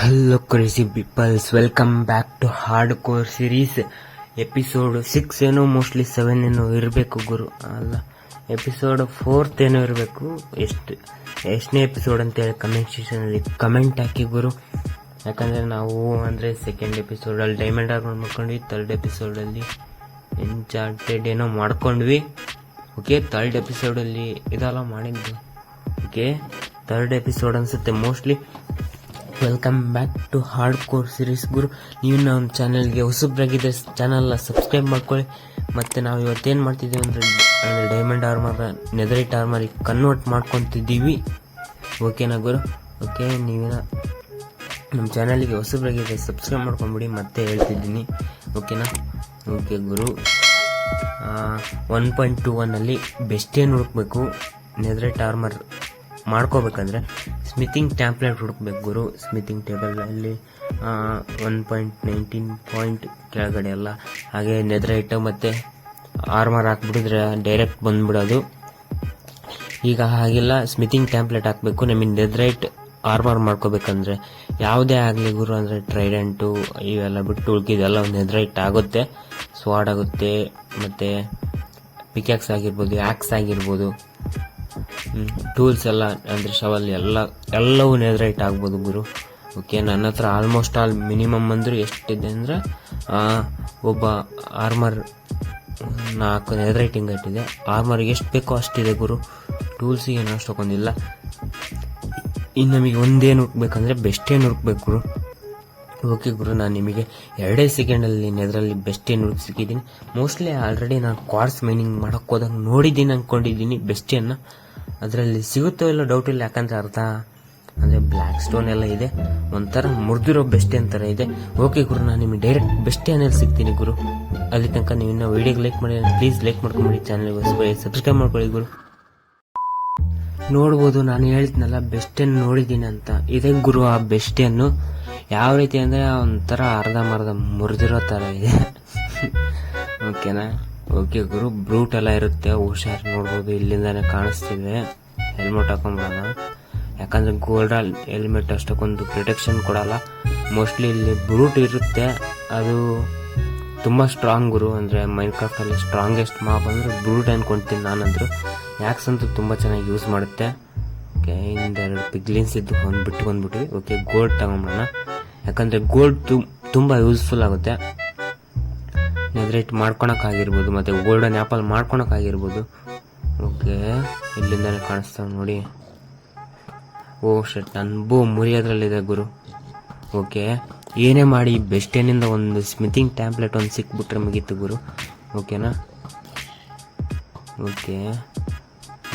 Hello crazy peoples welcome back to hardcore series episode six ಏನೋ mostly seven ಏನೋ ಇರಬೇಕು ಗುರು. ಅಲ್ಲ ಎಪಿಸೋಡ್ ಫೋರ್ತ್ ಏನೋ ಇರಬೇಕು. ಎಷ್ಟು, ಎಷ್ಟನೇ ಎಪಿಸೋಡ್ ಅಂತೇಳಿ ಕಮೆಂಟ್ ಸೆಕ್ಷನಲ್ಲಿ ಕಮೆಂಟ್ ಹಾಕಿ ಗುರು. ಯಾಕಂದರೆ ನಾವು ಅಂದರೆ ಸೆಕೆಂಡ್ ಎಪಿಸೋಡಲ್ಲಿ ಡೈಮಂಡ್ ಆರ್ಮರ್ ಮಾಡ್ಕೊಂಡ್ವಿ ತರ್ಡ್ ಎಪಿಸೋಡಲ್ಲಿ ಎನ್ಚಾರ್ಟೆಡ್ ಏನೋ ಮಾಡ್ಕೊಂಡ್ವಿ. ಓಕೆ ತರ್ಡ್ ಎಪಿಸೋಡಲ್ಲಿ ಇದೆಲ್ಲ ಮಾಡಿದ್ವಿ. ಓಕೆ ಥರ್ಡ್ ಎಪಿಸೋಡ್ ಅನಿಸುತ್ತೆ mostly welcome back to hardcore series ಗುರು, ನೀವು ನಮ್ಮ ಚಾನಲ್ಗೆ ಹೊಸಬ್ರಾಗಿದ್ದರೆ ಚಾನಲ್ನ ಸಬ್ಸ್ಕ್ರೈಬ್ ಮಾಡ್ಕೊಳ್ಳಿ. ಮತ್ತು ನಾವು ಇವತ್ತೇನು ಮಾಡ್ತಿದ್ದೀವಿ ಅಂದರೆ ಅಂದರೆ ಡೈಮಂಡ್ ಆರ್ಮರ್ ನೆದರಿಟ್ ಆರ್ಮರಿಗೆ ಕನ್ವರ್ಟ್ ಮಾಡ್ಕೊತಿದ್ದೀವಿ. ಓಕೆನಾ ಗುರು? ಓಕೆ ನೀವೇನ ನಮ್ಮ ಚಾನಲ್ಗೆ ಹೊಸಬ್ರಾಗಿದ್ದರೆ ಸಬ್ಸ್ಕ್ರೈಬ್ ಮಾಡ್ಕೊಂಬಿಡಿ, ಮತ್ತೆ ಹೇಳ್ತಿದ್ದೀನಿ. ಓಕೆನಾ ಓಕೆ ಗುರು. ಒನ್ ಪಾಯಿಂಟ್ ಟು ಒನ್ನಲ್ಲಿ ಬೆಸ್ಟೇನು ಹುಡುಕ್ಬೇಕು? ನೆದರಿಟ್ ಆರ್ಮರ್ ಮಾಡ್ಕೋಬೇಕಂದ್ರೆ ಸ್ಮಿತಿಂಗ್ ಟ್ಯಾಂಪ್ಲೆಟ್ ಹುಡುಕ್ಬೇಕು ಗುರು. ಸ್ಮಿತಿಂಗ್ ಟೇಬಲಲ್ಲಿ ಒನ್ ಪಾಯಿಂಟ್ ನೈನ್ಟೀನ್ ಪಾಯಿಂಟ್ ಕೆಳಗಡೆ ಎಲ್ಲ. ಹಾಗೆ ನೆದರೈಟ್ ಮತ್ತು ಆರ್ಮರ್ ಹಾಕ್ಬಿಟ್ಟಿದ್ರೆ ಡೈರೆಕ್ಟ್ ಬಂದ್ಬಿಡೋದು. ಈಗ ಹಾಗೆಲ್ಲ ಸ್ಮಿತಿಂಗ್ ಟ್ಯಾಂಪ್ಲೆಟ್ ಹಾಕಬೇಕು. ನಮಗೆ ನೆದ್ರೈಟ್ ಆರ್ಮರ್ ಮಾಡ್ಕೋಬೇಕಂದ್ರೆ ಯಾವುದೇ ಆಗಲಿ ಗುರು, ಅಂದರೆ ಟ್ರೈಡೆಂಟು ಇವೆಲ್ಲ ಬಿಟ್ಟು ಉಳ್ಕಿದೆಲ್ಲ ಒಂದು ನೆದ್ರೈಟ್ ಆಗುತ್ತೆ. ಸ್ವಾಡ್ ಆಗುತ್ತೆ, ಮತ್ತು ಪಿಕ್ಯಾಕ್ಸ್ ಆಗಿರ್ಬೋದು ಆ್ಯಕ್ಸ್ ಆಗಿರ್ಬೋದು. ಟೂಲ್ಸ್ ಎಲ್ಲ, ಅಂದರೆ ಶವಲ್ ಎಲ್ಲ, ಎಲ್ಲವೂ ನೆದ್ರೈಟ್ ಆಗ್ಬೋದು ಗುರು. ಓಕೆ ನನ್ನ ಹತ್ರ ಆಲ್ಮೋಸ್ಟ್ ಆಲ್ ಮಿನಿಮಮ್ ಅಂದ್ರೆ ಎಷ್ಟಿದೆ ಅಂದರೆ ಒಬ್ಬ ಆರ್ಮರ್ ನಾಲ್ಕು ನೆದ್ರೈಟಿಂಗ್ ಇಟ್ಟಿದೆ ಆರ್ಮರ್ ಎಷ್ಟು ಬೇಕೋ ಅಷ್ಟಿದೆ ಗುರು. ಟೂಲ್ಸಿಗೆ ಏನು ಅಷ್ಟೊಂದಿಲ್ಲ ಇನ್ನು ನಮಗೆ ಒಂದೇನು ಹುಡ್ಕ್ಬೇಕಂದ್ರೆ ಬೆಸ್ಟ್ ಏನು ಹುಡುಕ್ಬೇಕು ಗುರು. ಓಕೆ ಗುರು, ನಾನು ನಿಮಗೆ ಎರಡೇ ಸೆಕೆಂಡಲ್ಲಿ ನೆದರಲ್ಲಿ ಬೆಸ್ಟ್ ಏನು ಸಿಕ್ಕಿದ್ದೀನಿ. ಮೋಸ್ಟ್ಲಿ ಆಲ್ರೆಡಿ ನಾನು ಕ್ವಾರ್ಸ್ ಮೈನಿಂಗ್ ಮಾಡೋಕ್ಕೆ ಹೋದಾಗ ನೋಡಿದ್ದೀನಿ ಅಂದ್ಕೊಂಡಿದ್ದೀನಿ ಬೆಸ್ಟಿಯನ್ನು ಅದರಲ್ಲಿ ಸಿಗುತ್ತೋ ಇಲ್ಲೋ ಡೌಟ್ ಇಲ್ಲ, ಯಾಕಂದ್ರೆ ಅರ್ಥ ಅಂದರೆ ಬ್ಲ್ಯಾಕ್ ಸ್ಟೋನ್ ಎಲ್ಲ ಇದೆ. ಒಂಥರ ಮುರಿದಿರೋ ಬೆಸ್ಟ್ ಅಂತಾರೆ ಇದೆ. ಓಕೆ ಗುರು, ನಾನು ನಿಮಗೆ ಡೈರೆಕ್ಟ್ ಬೆಸ್ಟ್ ಏನಲ್ಲಿ ಸಿಗ್ತೀನಿ ಗುರು. ಅಲ್ಲಿ ತನಕ ನೀವು ಇನ್ನೂ ವೀಡಿಯೋಗೆ ಲೈಕ್ ಮಾಡಿ ಪ್ಲೀಸ್ ಲೈಕ್ ಮಾಡ್ಕೊಂಬಿಡಿ ಚಾನಲ್ಗೋಸ್ಕರ ಸಬ್ಸ್ಕ್ರೈಬ್ ಮಾಡ್ಕೊಳ್ಳಿ ಗುರು. ನೋಡ್ಬೋದು, ನಾನು ಹೇಳ್ತೀನಲ್ಲ ಬೆಸ್ಟನ್ನು ನೋಡಿದ್ದೀನಿ ಅಂತ. ಇದೇ ಗುರು ಆ ಬೆಸ್ಟನ್ನು ಯಾವ ರೀತಿ ಅಂದರೆ ಒಂಥರ ಅರ್ಧ ಮರ್ಧ ಮುರಿದಿರೋ ಥರ ಇದೆ. ಓಕೆನಾ ಓಕೆ ಗುರು ಬ್ರೂಟ್ ಎಲ್ಲ ಇರುತ್ತೆ, ಹುಷಾರು ನೋಡ್ಬೋದು, ಇಲ್ಲಿಂದಾನೆ ಕಾಣಿಸ್ತಿದೆ. ಹೆಲ್ಮೆಟ್ ಹಾಕೊಂಬಿಡೋಣ ಯಾಕಂದ್ರೆ ಗೋಲ್ಡ್ ಹೆಲ್ಮೆಟ್ ಅಷ್ಟಕ್ಕೊಂದು ಪ್ರೊಟೆಕ್ಷನ್ ಕೊಡಲ್ಲ. ಮೋಸ್ಟ್ಲಿ ಇಲ್ಲಿ ಬ್ರೂಟ್ ಇರುತ್ತೆ. ಅದು ತುಂಬ ಸ್ಟ್ರಾಂಗ್ ಗುರು. ಅಂದರೆ ಮೈನ್ಕ್ರಾಫ್ಟಲ್ಲಿ ಸ್ಟ್ರಾಂಗೆಸ್ಟ್ ಮಾಪ್ ಅಂದರೆ ಬ್ರೂಟ್ ಅನ್ಕೊಂತೀನಿ ನಾನಂದ್ರು. ಯಾಕ್ಸ್ ಅಂತೂ ತುಂಬ ಚೆನ್ನಾಗಿ ಯೂಸ್ ಮಾಡುತ್ತೆ. ಓಕೆ ಇಂದೆರಡು ಪಿಗ್ಲಿನ್ಸ್ ಇದ್ದು ಒಂದು ಬಿಟ್ಟು ಬಂದ್ಬಿಟ್ವಿ ಓಕೆ ಗೋಲ್ಡ್ ತಗೊಂಬಿಡೋಣ ಯಾಕಂದರೆ ಗೋಲ್ಡ್ ತುಂಬ ಯೂಸ್ಫುಲ್ ಆಗುತ್ತೆ. ನೆದ್ರೇಟ್ ಮಾಡ್ಕೊಳಕ್ಕಾಗಿರ್ಬೋದು ಮತ್ತು ಗೋಲ್ಡನ್ ಆ್ಯಪಲ್ ಮಾಡ್ಕೊಳಕ್ಕಾಗಿರ್ಬೋದು ಓಕೆ, ಇಲ್ಲಿಂದಲೇ ಕಾಣಿಸ್ತಾವೆ ನೋಡಿ. ಓ ಶಟ್ ನನ್ನ ಬೋ ಮುರಿಯೋದ್ರಲ್ಲಿದೆ ಗುರು. ಓಕೆ, ಏನೇ ಮಾಡಿ ಬೆಸ್ಟೇನಿಂದ ಒಂದು ಸ್ಮಿತಿಂಗ್ ಟ್ಯಾಬ್ಲೆಟ್ ಒಂದು ಸಿಕ್ಬಿಟ್ರೆ ಮುಗೀತು ಗುರು. ಓಕೆನಾ? ಓಕೆ,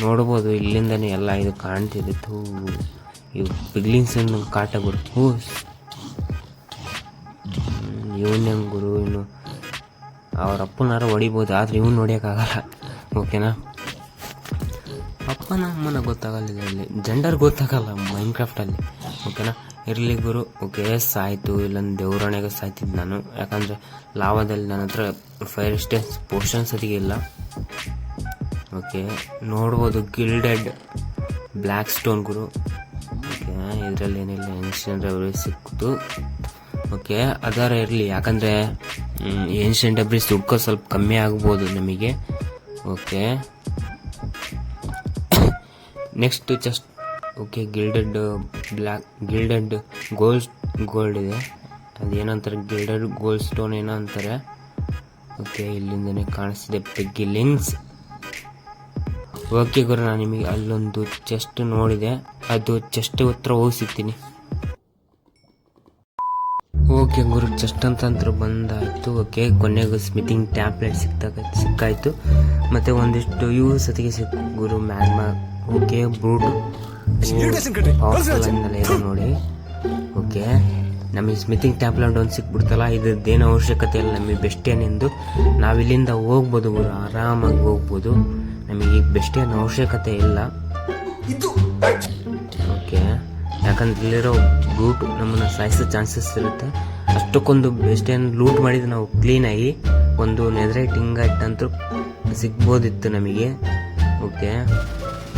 ನೋಡ್ಬೋದು, ಇಲ್ಲಿಂದನೇ ಎಲ್ಲ ಇದು ಕಾಣ್ತಿದೆ. ಥೂ, ಇವು ಪಿಗ್ಲಿನ್ಸ್ ಕಾಟ ಗುರು. ಹೂ ಇವನ್ ಹೆಂಗ್ ಗುರು ಇನ್ನು ಅವ್ರ ಅಪ್ಪನಾರ ಹೊಡಿಬೋದು, ಆದರೆ ಇವ್ನು ಹೊಡಿಯೋಕ್ಕಾಗಲ್ಲ. ಓಕೆನಾ ಅಪ್ಪನ ಅಮ್ಮನ ಗೊತ್ತಾಗಲ್ಲ ಇದರಲ್ಲಿ ಜೆಂಡರ್ ಗೊತ್ತಾಗಲ್ಲ ಮೈನ್ ಕ್ರಾಫ್ಟಲ್ಲಿ ಓಕೆನಾ ಇರಲಿ ಗುರು. ಓಕೆ ಸಾಯ್ತು. ಇಲ್ಲೊಂದು ದೇವ್ರಣೆಗೆ ಸಾಯ್ತಿದ್ದು ನಾನು. ಯಾಕಂದರೆ ಲಾವಾದಲ್ಲಿ ನನ್ನ ಹತ್ರ ಫೈರ್ ಸ್ಟೇಸ್ ಪೋರ್ಷನ್ಸ್ ಅದಿಗೆ ಇಲ್ಲ. ಓಕೆ ನೋಡ್ಬೋದು ಗಿಲ್ಡೆಡ್ ಬ್ಲ್ಯಾಕ್ ಸ್ಟೋನ್ ಗುರು. ಓಕೆ ಇದರಲ್ಲಿ ಏನಿಲ್ಲ. ಸಿಕ್ತು. ಓಕೆ ಅದರ ಇರಲಿ. ಯಾಕಂದರೆ ಏನ್ಷಿಯನ್ ಡಬ್ರಿ ದುಡ್ಕೋ ಸ್ವಲ್ಪ ಕಮ್ಮಿ ಆಗ್ಬೋದು ನಮಗೆ. Okay. Next chest okay gilded black gilded gold gold ಇದೆ. ಅದೇನಂತಾರೆ? ಗಿಲ್ಡೆಡ್ ಗೋಲ್ಡ್ ಸ್ಟೋನ್ ಏನೋ ಅಂತಾರೆ ಓಕೆ, ಇಲ್ಲಿಂದನೇ ಕಾಣಿಸ್ತಿದೆ ಪೆಗ್ಗಿ ಲಿಂಕ್ಸ್ ಓಕೆ ಗುರು, ನಾನು ನಿಮಗೆ ಅಲ್ಲೊಂದು ಚೆಸ್ಟ್ ನೋಡಿದೆ. ಅದು ಚೆಸ್ಟ್ ಹತ್ರ ಹೋಗಿ ಸಿಗ್ತೀನಿ ಓಕೆ ಗುರು ಚೆಸ್ಟ್ ಅಂತಂದ್ರು ಬಂದಾಯಿತು. ಓಕೆ ಕೊನೆಗೂ ಸ್ಮಿತಿಂಗ್ ಟ್ಯಾಬ್ಲೆಟ್ ಸಿಕ್ತಾಗ ಸಿಕ್ಕಾಯಿತು. ಮತ್ತೆ ಒಂದಿಷ್ಟು ಇವು ಸತಿಗೆ ಸಿಕ್ಕು ಗುರು ಮ್ಯಾಗ್ಮಾ ಓಕೆ ಬ್ರೂಟ್ ಇದೆ ನೋಡಿ. ಓಕೆ ನಮಗೆ ಸ್ಮಿತಿಂಗ್ ಟ್ಯಾಬ್ಲೆಟ್ ಒಂದು ಸಿಕ್ಬಿಡ್ತಲ್ಲ ಇದ್ರದ್ದೇನು ಅವಶ್ಯಕತೆ ಇಲ್ಲ ನಮಗೆ ಬೆಸ್ಟ್ ಏನೆಂದು ನಾವಿಲ್ಲಿಂದ ಹೋಗ್ಬೋದು ಗುರು ಆರಾಮಾಗಿ ಹೋಗ್ಬೋದು. ನಮಗೆ ಈಗ ಬೆಸ್ಟ್ ಏನು ಅವಶ್ಯಕತೆ ಇಲ್ಲ. ಓಕೆ. ಯಾಕಂದ್ರೆ ಇಲ್ಲಿರೋ ಲೂಟ್ ನಮ್ಮನ್ನು ಸಾಯಿಸೋ ಚಾನ್ಸಸ್ ಇರುತ್ತೆ. ಅಷ್ಟಕ್ಕೊಂದು ಏನು ಲೂಟ್ ಮಾಡಿದ್ರೆ ನಾವು ಕ್ಲೀನಾಗಿ ಒಂದು ನೆದರೈಟ್ ಹಿಂಗಟ್ ಅಂತೂ ಸಿಗ್ಬೋದಿತ್ತು ನಮಗೆ. ಓಕೆ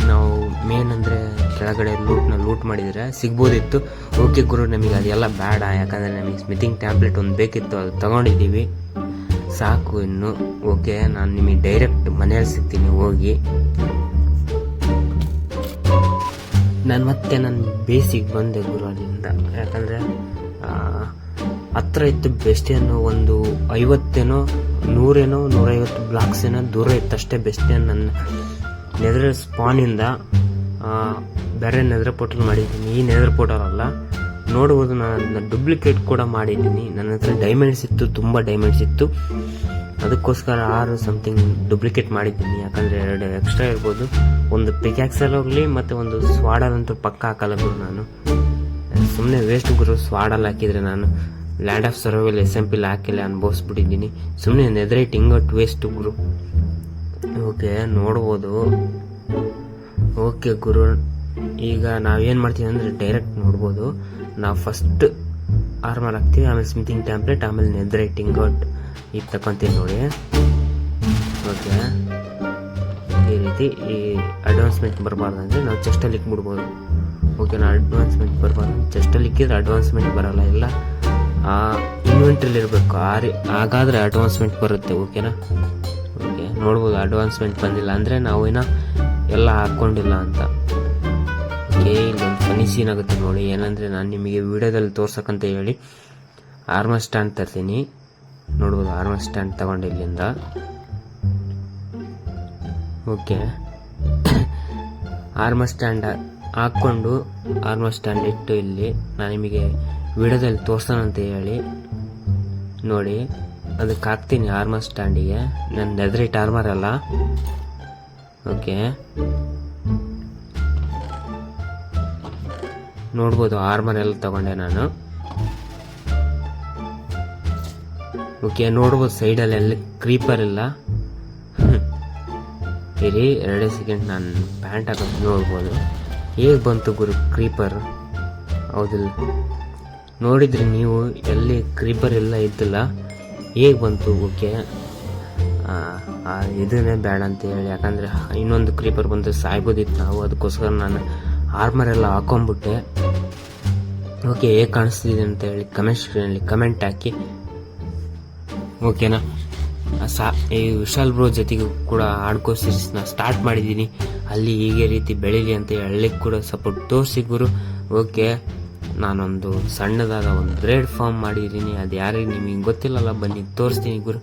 ನಾವು ಮೇನ್ ಅಂದರೆ ಕೆಳಗಡೆ ಲೂಟ್ನ ಲೂಟ್ ಮಾಡಿದರೆ ಸಿಗ್ಬೋದಿತ್ತು. ಓಕೆ ಗುರು, ನಮಗೆ ಅದೆಲ್ಲ ಬೇಡ. ಯಾಕಂದರೆ ನಮಗೆ ಸ್ಮಿತಿಂಗ್ ಟ್ಯಾಬ್ಲೆಟ್ ಒಂದು ಬೇಕಿತ್ತು, ಅದು ತಗೊಂಡಿದ್ದೀವಿ. ಸಾಕು ಇನ್ನು. ಓಕೆ ನಾನು ನಿಮಗೆ ಡೈರೆಕ್ಟ್ ಮನೆಯಲ್ಲಿ ಸಿಗ್ತೀನಿ, ಹೋಗಿ. ನಾನು ಮತ್ತೆ ನನ್ನ ಬೇಸಿಗೆ ಬಂದೆ ಗುರು ಅಲ್ಲಿಂದ ಯಾಕಂದರೆ ಹತ್ರ ಇತ್ತು ಬೆಸ್ಟ್ ಏನೋ ಒಂದು ಐವತ್ತೇನೋ, ನೂರೇನೋ, ನೂರೈವತ್ತು ಬ್ಲಾಕ್ಸ್ ಏನೋ ದೂರ ಇತ್ತು ಅಷ್ಟೇ ಬೆಸ್ಟ್ ನನ್ನ ನೆದರ ಸ್ಪಾನಿಂದ ಬೇರೆ ನೆದರ ಪೋಟಲ್ ಮಾಡಿದ್ದೀನಿ. ಈ ನೆದರ್ ಪೋಟಲ್ ಅಲ್ಲ. ನೋಡ್ಬೋದು, ನಾನು ಡೂಪ್ಲಿಕೇಟ್ ಕೂಡ ಮಾಡಿದ್ದೀನಿ. ನನ್ನ ಹತ್ರ ಡೈಮಂಡ್ಸ್ ಇತ್ತು, ತುಂಬ ಡೈಮಂಡ್ಸ್ ಇತ್ತು. ಅದಕ್ಕೋಸ್ಕರ ಆರು ಸಮಥಿಂಗ್ ಡೂಪ್ಲಿಕೇಟ್ ಮಾಡಿದ್ದೀನಿ. ಯಾಕಂದರೆ ಎರಡು ಎಕ್ಸ್ಟ್ರಾ ಇರ್ಬೋದು. ಒಂದು ಪಿಕ್ಯಾಕ್ಸಲ್ಲಿ ಹೋಗಲಿ, ಮತ್ತು ಒಂದು ಸ್ವಾಡಲ್ಲಂತೂ ಪಕ್ಕ ಹಾಕಲ್ಲ ನಾನು. ಸುಮ್ಮನೆ ವೇಸ್ಟ್ ಗುರು ಸ್ವಾಡಲ್ಲಿ ಹಾಕಿದರೆ ನಾನು land of survival S M ಪಿಲ್ ಹಾಕಿಲ್ಲ, ಅನ್ಭವಿಸ್ಬಿಟ್ಟಿದ್ದೀನಿ. ಸುಮ್ಮನೆ ನೆದರೈಟ್ ಇಂಗಟ್ ವೇಸ್ಟ್ ಗುರು. ಓಕೆ, ನೋಡ್ಬೋದು. ಓಕೆ ಗುರು, ಈಗ ನಾವೇನು ಮಾಡ್ತೀವಿ ಅಂದರೆ ಡೈರೆಕ್ಟ್ ನೋಡ್ಬೋದು. ನಾವು ಫಸ್ಟ್ ಆರ್ಮರ್ ಹಾಕ್ತೀವಿ, ಆಮೇಲೆ ಸ್ಮಿತಿಂಗ್ ಟ್ಯಾಂಪ್ಲೆಟ್ ಆಮೇಲೆ ನೆದ್ರೈಟಿಂಗ್ ಇಂಗಟ್ ಈಗ ತಗೊತೀವಿ ನೋಡಿ. ಓಕೆ. ಈ ರೀತಿ ಈ ಅಡ್ವಾನ್ಸ್ಮೆಂಟ್ ಬರಬಾರ್ದು ನಾವು ಚೆಸ್ಟಲ್ಲಿ ಇಕ್ಬಿಡ್ಬೋದು. ಓಕೆ ನಾ ಅಡ್ವಾನ್ಸ್ಮೆಂಟ್ ಬರಬಾರ್ದು ಚೆಸ್ಟಲ್ಲಿ ಇಕ್ಕಿದ್ರೆ ಅಡ್ವಾನ್ಸ್ಮೆಂಟ್ ಬರೋಲ್ಲ. ಇಲ್ಲ, ಆ ಇನ್ವೆಂಟ್ರಿಲಿ ಇರಬೇಕು. ಆ ರೀ, ಹಾಗಾದರೆ ಅಡ್ವಾನ್ಸ್ಮೆಂಟ್ ಬರುತ್ತೆ ಓಕೆನಾ ಓಕೆ ನೋಡ್ಬೋದು ಅಡ್ವಾನ್ಸ್ಮೆಂಟ್ ಬಂದಿಲ್ಲ ಅಂದರೆ ನಾವು ಏನ ಎಲ್ಲ ಹಾಕ್ಕೊಂಡಿಲ್ಲ ಅಂತ. ಓಕೆ ಇಲ್ಲೊಂದು ಫನಿ ನೋಡಿ. ಏನಂದರೆ ನಾನು ನಿಮಗೆ ವಿಡಿಯೋದಲ್ಲಿ ತೋರ್ಸಕ್ಕಂತ ಹೇಳಿ. ಆರ್ಮರ್ ಸ್ಟ್ಯಾಂಡ್ ತರ್ತೀನಿ. ನೋಡ್ಬೋದು ಆರ್ಮರ್ ಸ್ಟ್ಯಾಂಡ್ ತಗೊಂಡು ಇಲ್ಲಿಂದ. ಓಕೆ. ಆರ್ಮರ್ ಸ್ಟ್ಯಾಂಡ್ ಹಾಕ್ಕೊಂಡು ಆರ್ಮರ್ ಸ್ಟ್ಯಾಂಡ್ ಇಟ್ಟು ಇಲ್ಲಿ ನಾನು ನಿಮಗೆ ವಿಡಿಯೋದಲ್ಲಿ ತೋರಿಸೋಣಂತ ಹೇಳಿ ನೋಡಿ, ಅದಕ್ಕೆ ಹಾಕ್ತೀನಿ ಆರ್ಮರ್ ಸ್ಟ್ಯಾಂಡಿಗೆ. ನನ್ನ ನೆದರಿಟ್ ಆರ್ಮರ್ ಅಲ್ಲ. ಓಕೆ. ನೋಡ್ಬೋದು ಆರ್ಮರ್ ಎಲ್ಲ ತಗೊಂಡೆ ನಾನು. ಓಕೆ, ನೋಡ್ಬೋದು ಸೈಡಲ್ಲಿ ಎಲ್ಲ ಕ್ರೀಪರ್ ಇಲ್ಲ. ಇರಿ, ಎರಡೇ ಸೆಕೆಂಡ್ ನಾನು ಪ್ಯಾಂಟ್ ಹಾಕೋದು ನೋಡ್ಬೋದು. ಹೇಗೆ ಬಂತು ಗುರು ಕ್ರೀಪರ್ ಹೌದಿಲ್ಲ. ನೋಡಿದ್ರಿ ನೀವು, ಎಲ್ಲಿ ಕ್ರೀಪರ್ ಎಲ್ಲ ಇದ್ದಿಲ್ಲ. ಹೇಗೆ ಬಂತು, ಓಕೆ? ಇದನ್ನೇ ಬೇಡ ಅಂತ ಹೇಳಿ. ಯಾಕಂದರೆ ಇನ್ನೊಂದು ಕ್ರೀಪರ್ ಬಂದು ಸಾಯ್ಬೋದಿತ್ತು ನಾವು. ಅದಕ್ಕೋಸ್ಕರ ನಾನು ಆರ್ಮರ್ ಎಲ್ಲ ಹಾಕೊಂಬಿಟ್ಟೆ ಓಕೆ, ಹೇಗೆ ಕಾಣಿಸ್ತಿದೆ ಅಂತ ಹೇಳಿ ಕಮೆಂಟ್ ಸ್ಕ್ರೀನಲ್ಲಿ ಕಮೆಂಟ್ ಹಾಕಿ. ಓಕೆನಾ? ಸಾ ಈ ವಿಶಾಲ್ ಬ್ರೋ ಜೊತೆಗೂ ಕೂಡ ಆಡ್ಕೋ ಸೀರೀಸ್ನ ಸ್ಟಾರ್ಟ್ ಮಾಡಿದ್ದೀನಿ. ಅಲ್ಲಿ ಹೀಗೆ ರೀತಿ ಬೆಳೀಲಿ ಅಂತ ಹೇಳಿ ಕೂಡ ಸಪೋರ್ಟ್ ತೋರಿಸಿ ಗುರು. ಓಕೆ ನಾನೊಂದು ಸಣ್ಣದಾದ ಒಂದು ರೇಡ್ ಫಾರ್ಮ್ ಮಾಡಿದ್ದೀನಿ. ಅದು ಯಾರಿಗೆ ನಿಮಗೆ ಗೊತ್ತಿಲ್ಲಲ್ಲ ಬನ್ನಿ ತೋರಿಸ್ತೀನಿ ಗುರು.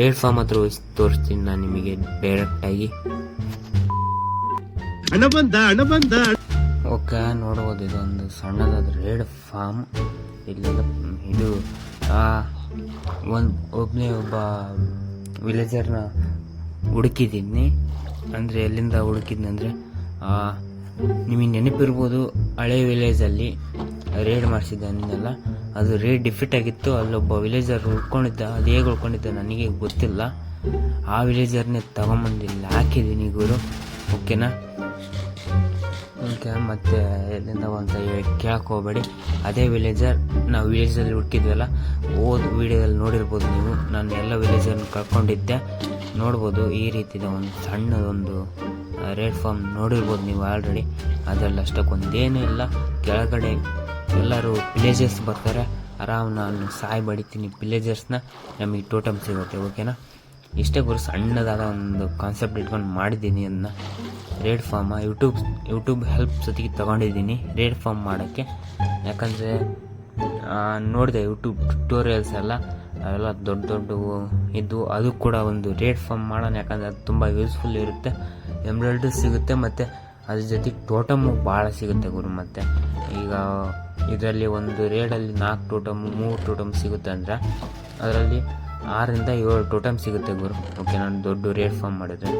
ರೇಡ್ ಫಾರ್ಮ್ ಹತ್ರ ಹೋಗಿ ತೋರಿಸ್ತೀನಿ ನಾನು ನಿಮಗೆ ಡೈರೆಕ್ಟಾಗಿ ಓಕೆ ನೋಡ್ಬೋದು ಇದೊಂದು ಸಣ್ಣದಾದ ರೇಡ್ ಫಾರ್ಮ್. ಇಲ್ಲೆಲ್ಲ ಇದು ಒಂದು ಒಬ್ಬನೇ ಒಬ್ಬ ವಿಲೇಜರ್ನ ಹುಡುಕಿದ್ದೀನಿ. ಅಂದರೆ ಎಲ್ಲಿಂದ ಹುಡುಕಿದ್ನಿ ಅಂದರೆ ನಿಮಗೆ ನೆನಪಿರ್ಬೋದು, ಹಳೆ ವಿಲೇಜಲ್ಲಿ ರೇಡ್ ಮಾಡಿಸಿದ್ದೆ ನಿನ್ನೆಲ್ಲ. ಅದು ರೇಡ್ ಡಿಫಿಟ್ ಆಗಿತ್ತು. ಅಲ್ಲೊಬ್ಬ ವಿಲೇಜರ್ ಉಳ್ಕೊಂಡಿದ್ದ, ಅದು ಹೇಗೆ ಉಳ್ಕೊಂಡಿದ್ದ ನನಗೆ ಗೊತ್ತಿಲ್ಲ. ಆ ವಿಲೇಜರ್ನೇ ತಗೊಂಬಂದಿಲ್ಲ ಹಾಕಿದ್ದೀನಿ ಗುರು. ಓಕೆನಾ ಓಕೆ ಮತ್ತೆ ಎಲ್ಲಿಂದ ಅಂತ ಕೇಳಕ್ಕೆ ಹೋಗಬೇಡಿ. ಅದೇ ವಿಲೇಜರ್ ನಾವು ವಿಲೇಜಲ್ಲಿ ಹುಟ್ಟಿದ್ವಲ್ಲ ಓದ್ ವಿಡಿಯೋದಲ್ಲಿ ನೋಡಿರ್ಬೋದು ನೀವು. ನಾನು ಎಲ್ಲ ವಿಲೇಜರ್ನ ಕರ್ಕೊಂಡಿದ್ದೆ ನೋಡ್ಬೋದು ಈ ರೀತಿದ ಒಂದು ಸಣ್ಣದೊಂದು ರೇಟ್ ಫಾರ್ಮ್ ನೋಡಿರ್ಬೋದು ನೀವು ಆಲ್ರೆಡಿ ಅದರಲ್ಲಿ ಅಷ್ಟಕ್ಕೊಂದೇನೂ ಇಲ್ಲ. ಕೆಳಗಡೆ ಎಲ್ಲರೂ ವಿಲೇಜರ್ಸ್ ಬರ್ತಾರೆ. ಆರಾಮ್ ನಾನು ಸಾಯ್ ಬಡಿತೀನಿ ವಿಲೇಜರ್ಸ್ನ ನಮಗೆ ಟೋಟಮ್ ಸಿಗುತ್ತೆ ಓಕೆನಾ ಇಷ್ಟೇ ಗುರು, ಸಣ್ಣದಾದ ಒಂದು ಕಾನ್ಸೆಪ್ಟ್ ಇಟ್ಕೊಂಡು ಮಾಡಿದ್ದೀನಿ ಅದನ್ನ raid farm YouTube YouTube help ಸತಿಗೆ ತೊಗೊಂಡಿದ್ದೀನಿ ರೇಡ್ ಫಾರ್ಮ್ ಮಾಡೋಕ್ಕೆ. ಯಾಕಂದರೆ ನೋಡಿದೆ ಯೂಟ್ಯೂಬ್ ಟ್ಯೂಟೋರಿಯಲ್ಸ್ ಎಲ್ಲ, ಅವೆಲ್ಲ ದೊಡ್ಡ ದೊಡ್ಡವು ಇದ್ದು ಅದು ಕೂಡ ಒಂದು ರೇಡ್ ಫಾರ್ಮ್ ಮಾಡೋಣ ಯಾಕಂದರೆ ಅದು ತುಂಬ ಯೂಸ್ಫುಲ್ ಇರುತ್ತೆ ಎಂಬ್ರಾಯ್ಡ್ರಿ ಸಿಗುತ್ತೆ ಮತ್ತು ಅದ್ರ ಜೊತೆಗೆ ಟೋಟಮು ಭಾಳ ಸಿಗುತ್ತೆ ಗುರು ಮತ್ತು. ಈಗ ಇದರಲ್ಲಿ ಒಂದು ರೇಡಲ್ಲಿ ನಾಲ್ಕು ಟೋಟಮ್ ಮೂರು ಟೋಟಮ್ ಸಿಗುತ್ತೆ ಅಂದರೆ ಅದರಲ್ಲಿ ಆರರಿಂದ ಏಳು ಟೋಟಮ್ ಸಿಗುತ್ತೆ ಗುರು. ಓಕೆ ನಾನು ದೊಡ್ಡ ರೇಡ್ ಫಾರ್ಮ್ ಮಾಡಿದ್ರೆ.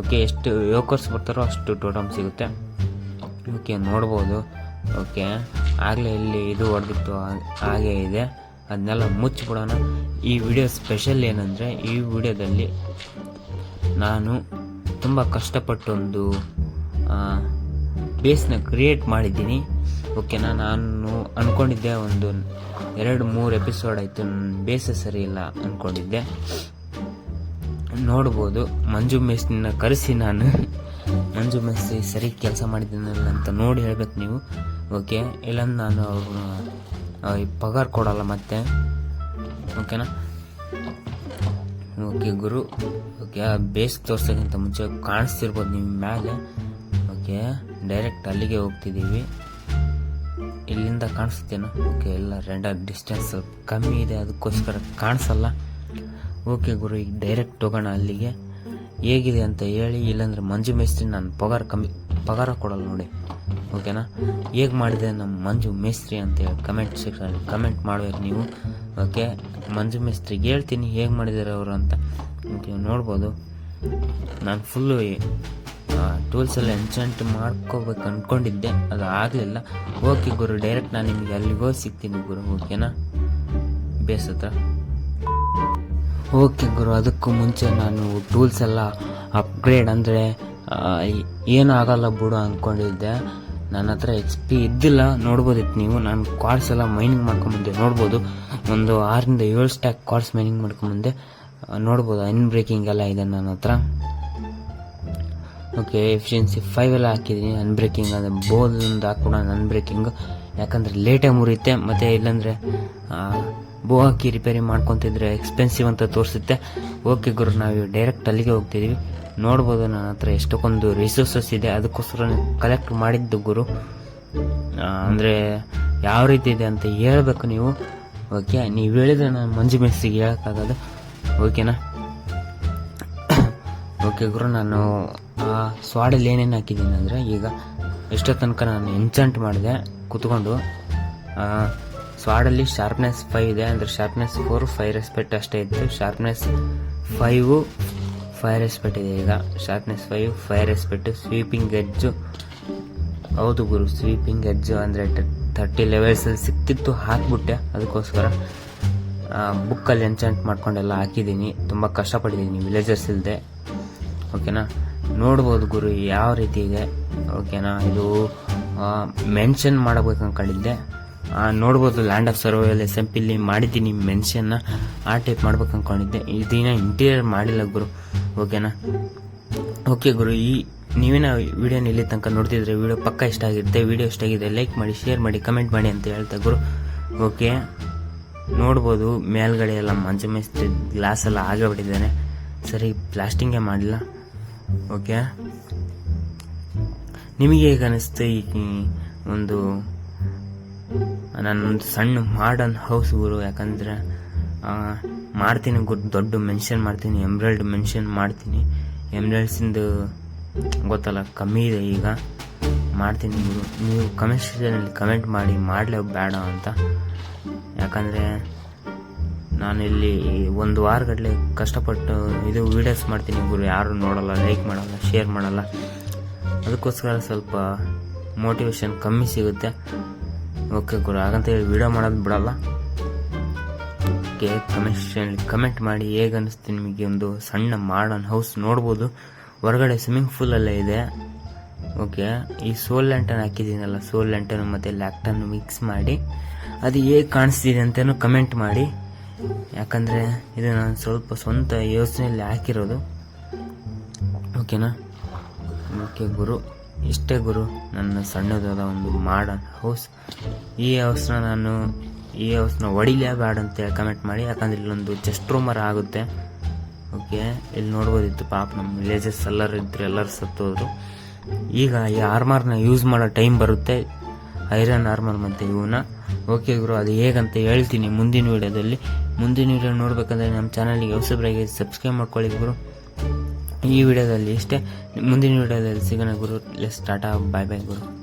ಓಕೆ, ಎಷ್ಟು ಯೋಕರ್ಸ್ ಬರ್ತಾರೋ ಅಷ್ಟು ಟೋಟಮ್ ಸಿಗುತ್ತೆ. ಓಕೆ, ನೋಡ್ಬೋದು. ಓಕೆ, ಆಗಲೇ ಇಲ್ಲಿ ಇದು ಹೊಡೆದಿತ್ತು ಹಾಗೆ ಇದೆ. ಅದನ್ನೆಲ್ಲ ಮುಚ್ಚಿಬಿಡೋಣ. ಈ ವಿಡಿಯೋ ಸ್ಪೆಷಲ್ ಏನಂದರೆ, ಈ ವಿಡಿಯೋದಲ್ಲಿ ನಾನು ತುಂಬ ಕಷ್ಟಪಟ್ಟೊಂದು ಬೇಸ್ನ ಕ್ರಿಯೇಟ್ ಮಾಡಿದ್ದೀನಿ. ಓಕೆನಾ ನಾನು ಅಂದ್ಕೊಂಡಿದ್ದೆ ಒಂದು ಎರಡು ಮೂರು ಎಪಿಸೋಡ್ ಆಯಿತು. ಬೇಸೇ ಸರಿ ಇಲ್ಲ ಅಂದ್ಕೊಂಡಿದ್ದೆ ನೋಡ್ಬೋದು. ಮಂಜು ಮೇಸ್ನ ಕರೆಸಿ ನಾನು. ಮಂಜು ಮೇಸ್ತ್ರಿ ಸರಿ ಕೆಲಸ ಮಾಡಿದ್ದೀನಲ್ಲ ಅಂತ ನೋಡಿ ಹೇಳ್ಬೇಕು ನೀವು. ಓಕೆ? ಇಲ್ಲಂದ್ರೆ ನಾನು ಅವ್ರನ್ನ ಪಗಾರ ಕೊಡಲ್ಲ ಮತ್ತೆ. ಓಕೆನಾ? ಓಕೆ ಗುರು. ಓಕೆ ಬೇಸ್ ತೋರ್ಸೋಕ್ಕಿಂತ ಮುಂಚೆ ಕಾಣಿಸ್ತಿರ್ಬೋದು ನಿಮ್ಮ ಮೇಲೆ ಓಕೆ, ಡೈರೆಕ್ಟ್ ಅಲ್ಲಿಗೆ ಹೋಗ್ತಿದ್ದೀವಿ. ಇಲ್ಲಿಂದ ಕಾಣಿಸ್ತೇನೋ ಓಕೆ, ಎಲ್ಲ ರೆಂಡರ್ ಡಿಸ್ಟೆನ್ಸ್ ಕಮ್ಮಿ ಇದೆ, ಅದಕ್ಕೋಸ್ಕರ ಕಾಣಿಸಲ್ಲ. ಓಕೆ ಗುರು, ಈಗ ಡೈರೆಕ್ಟ್ ಹೋಗೋಣ ಅಲ್ಲಿಗೆ. ಹೇಗಿದೆ ಅಂತ ಹೇಳಿ, ಇಲ್ಲಾಂದ್ರೆ ಮಂಜು ಮೇಸ್ತ್ರಿ ನಾನು ಪಗಾರ ಕಮ್ಮಿ, ಪಗಾರ ಕೊಡಲ್ಲ ನೋಡಿ. ಓಕೆನಾ ಹೇಗೆ ಮಾಡಿದೆ ನಮ್ಮ ಮಂಜು ಮೇಸ್ತ್ರಿ ಅಂತ ಹೇಳಿ ಕಮೆಂಟ್ ಸೆಕ್ಷನಲ್ಲಿ ಕಮೆಂಟ್ ಮಾಡ್ಬೇಕು ನೀವು. ಓಕೆ ಮಂಜು ಮೇಸ್ತ್ರಿಗೆ ಹೇಳ್ತೀನಿ ಹೇಗೆ ಮಾಡಿದ್ದಾರೆ ಅವರು ಅಂತ. ಓಕೆ ನೋಡ್ಬೋದು. ನಾನು ಫುಲ್ಲು ಟೂಲ್ಸ್ ಎಲ್ಲ ಎನ್ಚೆಂಟ್ ಮಾಡ್ಕೋಬೇಕು ಅಂದ್ಕೊಂಡಿದ್ದೆ ಅದು ಆಗಲಿಲ್ಲ. ಓಕೆ ಗುರು ಡೈರೆಕ್ಟ್ ನಾನು ನಿಮಗೆ ಅಲ್ಲಿಗೆ ಹೋಗಿ ಸಿಗ್ತೀನಿ ಗುರು. ಓಕೆನಾ ಬೇಸ್ ಓಕೆ ಗುರು, ಅದಕ್ಕೂ ಮುಂಚೆ ನಾನು ಟೂಲ್ಸ್ ಎಲ್ಲ ಅಪ್ಗ್ರೇಡ್ ಅಂದರೆ ಏನಾಗಲ್ಲ ಬಿಡು ಅಂದ್ಕೊಂಡಿದ್ದೆ ನನ್ನ ಹತ್ರ ಎಕ್ಸ್ ಪಿ ಇದ್ದಿಲ್ಲ, ನೋಡ್ಬೋದಿತ್ತು ನೀವು. ನಾನು ಕಾರ್ಡ್ಸ್ ಎಲ್ಲ ಮೈನಿಂಗ್ ಮಾಡ್ಕೊಂಬಂದೆ ನೋಡ್ಬೋದು, ಒಂದು ಆರರಿಂದ ಏಳು ಸ್ಟ್ಯಾಕ್ ಕಾರ್ಡ್ಸ್ ಮೈನಿಂಗ್ ಮಾಡ್ಕೊಂಬಂದೆ ನೋಡ್ಬೋದು ಅನ್ ಬ್ರೇಕಿಂಗ್ ಎಲ್ಲ ಇದೆ ನನ್ನ ಹತ್ರ. ಓಕೆ ಎಫಿಷಿಯನ್ಸಿ ಫೈವ್ ಎಲ್ಲ ಹಾಕಿದ್ದೀನಿ. ಅನ್ಬ್ರೇಕಿಂಗ್ ಅಂದರೆ ಬೋದೊಂದು ಹಾಕ್ಬಿಡೋಣ ಅನ್ಬ್ರೇಕಿಂಗ್ ಯಾಕಂದರೆ ಲೇಟಾಗಿ ಮುರಿಯುತ್ತೆ. ಮತ್ತು ಇಲ್ಲಾಂದರೆ ಬೋ ಹಾಕಿ ರಿಪೇರಿ ಮಾಡ್ಕೊತಿದ್ರೆ ಎಕ್ಸ್ಪೆನ್ಸಿವ್ ಅಂತ ತೋರಿಸುತ್ತೆ. ಓಕೆ ಗುರು, ನಾವು ಡೈರೆಕ್ಟ್ ಅಲ್ಲಿಗೆ ಹೋಗ್ತಿದ್ದೀವಿ ನೋಡ್ಬೋದು ನನ್ನ ಹತ್ರ ಎಷ್ಟೊಂದು ರಿಸೋರ್ಸಸ್ ಇದೆ, ಅದಕ್ಕೋಸ್ಕರ ಕಲೆಕ್ಟ್ ಮಾಡಿದ್ದು ಗುರು. ಅಂದರೆ ಯಾವ ರೀತಿ ಇದೆ ಅಂತ ಹೇಳಬೇಕು ನೀವು. ಓಕೆ, ನೀವು ಹೇಳಿದ್ರೆ ನಾನು ಮಂಜು ಮೆಸ್ಸಿಗೆ ಹೇಳೋಕ್ಕಾಗೋದು. ಓಕೆನಾ? ಓಕೆ ಗುರು, ನಾನು ಆ ಸ್ವಾಡಲ್ಲಿ ಏನೇನು ಹಾಕಿದ್ದೀನಿ ಅಂದರೆ ಈಗ ಎಷ್ಟೋ ತನಕ ನಾನು ಎನ್ಚಂಟ್ ಮಾಡಿದೆ, ಕುತ್ಕೊಂಡು. ಸ್ವಾಡಲ್ಲಿ ಶಾರ್ಪ್ನೆಸ್ ಫೈವ್ ಇದೆ ಅಂದರೆ ಶಾರ್ಪ್ನೆಸ್ ಫೋರ್ ಫೈವ್ ರೆಸ್ಪೆಕ್ಟ್ ಅಷ್ಟೇ ಇತ್ತು. ಶಾರ್ಪ್ನೆಸ್ ಫೈವು ಫೈವ್ ರೆಸ್ಪೆಕ್ಟ್ ಇದೆ ಈಗ. Sharpness five fire aspect sweeping edge ಹೌದು ಗುರು ಸ್ವೀಪಿಂಗ್ ಎಜ್ಜು ಅಂದರೆ ತರ್ಟಿ ಲೆವೆಲ್ಸಲ್ಲಿ ಸಿಕ್ತಿತ್ತು, ಹಾಕ್ಬಿಟ್ಟೆ. ಅದಕ್ಕೋಸ್ಕರ ಬುಕ್ಕಲ್ಲಿ ಎನ್ಚೆಂಟ್ ಮಾಡ್ಕೊಂಡೆಲ್ಲ ಹಾಕಿದ್ದೀನಿ. ತುಂಬ ಕಷ್ಟಪಟ್ಟಿದ್ದೀನಿ ವಿಲೇಜರ್ಸ್ ಇಲ್ಲದೆ ಓಕೆನಾ ನೋಡ್ಬೋದು ಗುರು ಯಾವ ರೀತಿ ಇದೆ. ಓಕೆನಾ ಇದು ಮೆನ್ಷನ್ ಮಾಡಬೇಕು ಅಂದ್ಕೊಂಡಿದ್ದೆ ನೋಡ್ಬೋದು land of survival S M ಪಿಲಿ ಮಾಡಿದ್ದೀನಿ ಮೆನ್ಷನ್ನ ಆ ಟೈಪ್ ಮಾಡ್ಬೇಕು ಅಂದ್ಕೊಂಡಿದ್ದೆ ಇದನ್ನ ಇಂಟೀರಿಯರ್ ಮಾಡಿಲ್ಲ ಗುರು. ಓಕೆನಾ ಓಕೆ ಗುರು, ಈ ನೀವೇನ ವಿಡಿಯೋನ ಇಲ್ಲಿ ತನಕ ನೋಡ್ತಿದ್ರೆ ವಿಡಿಯೋ ಪಕ್ಕ ಇಷ್ಟ ಆಗಿರುತ್ತೆ ವಿಡಿಯೋ ಇಷ್ಟ ಆಗಿದೆ ಲೈಕ್ ಮಾಡಿ ಶೇರ್ ಮಾಡಿ ಕಮೆಂಟ್ ಮಾಡಿ ಅಂತ ಹೇಳ್ತಾ ಗುರು. ಓಕೆ ನೋಡ್ಬೋದು, ಮೇಲ್ಗಡೆ ಎಲ್ಲ ಮಂಚ ಮೇಸ್ತಿ ಗ್ಲಾಸ್ ಎಲ್ಲ ಆಗಿಬಿಟ್ಟಿದ್ದಾನೆ. ಸರಿ ಪ್ಲಾಸ್ಟಿಂಗೇ ಮಾಡಿಲ್ಲ. ಓಕೆ ನಿಮಗೆ ಹೇಗೆ ಅನಿಸ್ತು ಈ ಈ ಒಂದು ನಾನೊಂದು ಸಣ್ಣ ಮಾಡರ್ನ್ ಹೌಸ್ ಗುರು ಯಾಕಂದರೆ ಮಾಡ್ತೀನಿ ಗುರು ದೊಡ್ಡ ಮೆನ್ಷನ್ ಮಾಡ್ತೀನಿ ಎಂಬ್ರಾಯ್ಡ್ ಮೆನ್ಷನ್ ಮಾಡ್ತೀನಿ. ಎಂಬ್ರಾಯ್ಡ್ಸಿಂದು ಗೊತ್ತಲ್ಲ, ಕಮ್ಮಿ ಇದೆ ಈಗ. ಮಾಡ್ತೀನಿ ಗುರು. ನೀವು ಕಮೆಂಟ್ ಸೆಕ್ಷನಲ್ಲಿ ಕಮೆಂಟ್ ಮಾಡಿ ಮಾಡಲೇ ಬೇಡ ಅಂತ. ಯಾಕಂದರೆ, ನಾನಿಲ್ಲಿ ಒಂದು ವಾರಗಟ್ಟಲೆ ಕಷ್ಟಪಟ್ಟು ಇದು ವೀಡಿಯೋಸ್ ಮಾಡ್ತೀನಿ ಗುರು. ಯಾರು ನೋಡಲ್ಲ ಲೈಕ್ ಮಾಡಲ್ಲ ಶೇರ್ ಮಾಡಲ್ಲ. ಅದಕ್ಕೋಸ್ಕರ ಸ್ವಲ್ಪ ಮೋಟಿವೇಶನ್ ಕಮ್ಮಿ ಸಿಗುತ್ತೆ. ಓಕೆ ಗುರು, ಹಾಗಂತ ಹೇಳಿ ವೀಡಿಯೋ ಮಾಡೋದು ಬಿಡಲ್ಲ. ಓಕೆ ಕಮೆಂಟ್ ಕಮೆಂಟ್ ಮಾಡಿ ಹೇಗೆ ಅನ್ನಿಸ್ತು ನಿಮಗೆ ಒಂದು ಸಣ್ಣ ಮಾಡರ್ನ್ ಹೌಸ್ ನೋಡ್ಬೋದು. ಹೊರಗಡೆ ಸ್ವಿಮ್ಮಿಂಗ್ ಪೂಲಲ್ಲೇ ಇದೆ. ಓಕೆ ಈ ಸೋಲ್ ಲ್ಯಾಂಟನ್ ಹಾಕಿದ್ದೀನಲ್ಲ ಸೋಲ್ ಲ್ಯಾಂಟನ್ ಮತ್ತು ಲ್ಯಾಕ್ಟನ್ ಮಿಕ್ಸ್ ಮಾಡಿ. ಅದು ಹೇಗೆ ಕಾಣಿಸ್ತಿದೆ ಅಂತಲೂ ಕಮೆಂಟ್ ಮಾಡಿ. ಯಾಕಂದರೆ ಇದು ನಾನು ಸ್ವಲ್ಪ ಸ್ವಂತ ಯೋಚನೆಯಲ್ಲಿ ಹಾಕಿರೋದು. ಓಕೆನಾ ಓಕೆ ಗುರು. ಇಷ್ಟೇ ಗುರು, ನನ್ನ ಸಣ್ಣದಾದ ಒಂದು ಮಾಡನ್ ಹೌಸ್. ಈ ಹೌಸ್ನ ನಾನು, ಈ ಹೌಸ್ನ ಬೇಡ ಅಂತ ಕಮೆಂಟ್ ಮಾಡಿ, ಯಾಕಂದ್ರೆ ಇಲ್ಲೊಂದು ಚೆಸ್ಟ್ ರೂಮರ್ ಆಗುತ್ತೆ. ಓಕೆ ಇಲ್ಲಿ ನೋಡ್ಬೋದಿತ್ತು ಪಾಪ ನಮ್ಮ ವಿಲೇಜಸ್ ಎಲ್ಲರೂ ಇದ್ರು, ಎಲ್ಲರೂ ಸತ್ತೋದ್ರು ಈಗ ಈ ಆರ್ಮರ್ನ ಯೂಸ್ ಮಾಡೋ ಟೈಮ್ ಬರುತ್ತೆ ಐರನ್ ಆರ್ಮರ್ ಮತ್ತು ಇವನ್ನ ಓಕೆ ಗುರು, ಅದು ಹೇಗಂತ ಹೇಳ್ತೀನಿ ಮುಂದಿನ ವೀಡಿಯೋದಲ್ಲಿ ಮುಂದಿನ ವೀಡಿಯೋ ನೋಡ್ಬೇಕಂದ್ರೆ ನಮ್ಮ ಚಾನಲ್ಗೆ ಹೊಸಬ್ರಾಗಿ ಸಬ್ಸ್ಕ್ರೈಬ್ ಮಾಡ್ಕೊಳ್ಳಿ ಗುರು. ಈ ವಿಡಿಯೋದಲ್ಲಿ ಇಷ್ಟೇ ಮುಂದಿನ ವಿಡಿಯೋದಲ್ಲಿ ಸಿಗೋಣ ಗುರು. ಲೆಸ್ ಟಾಟಾ ಬಾಯ್ ಬಾಯ್ ಗುರು.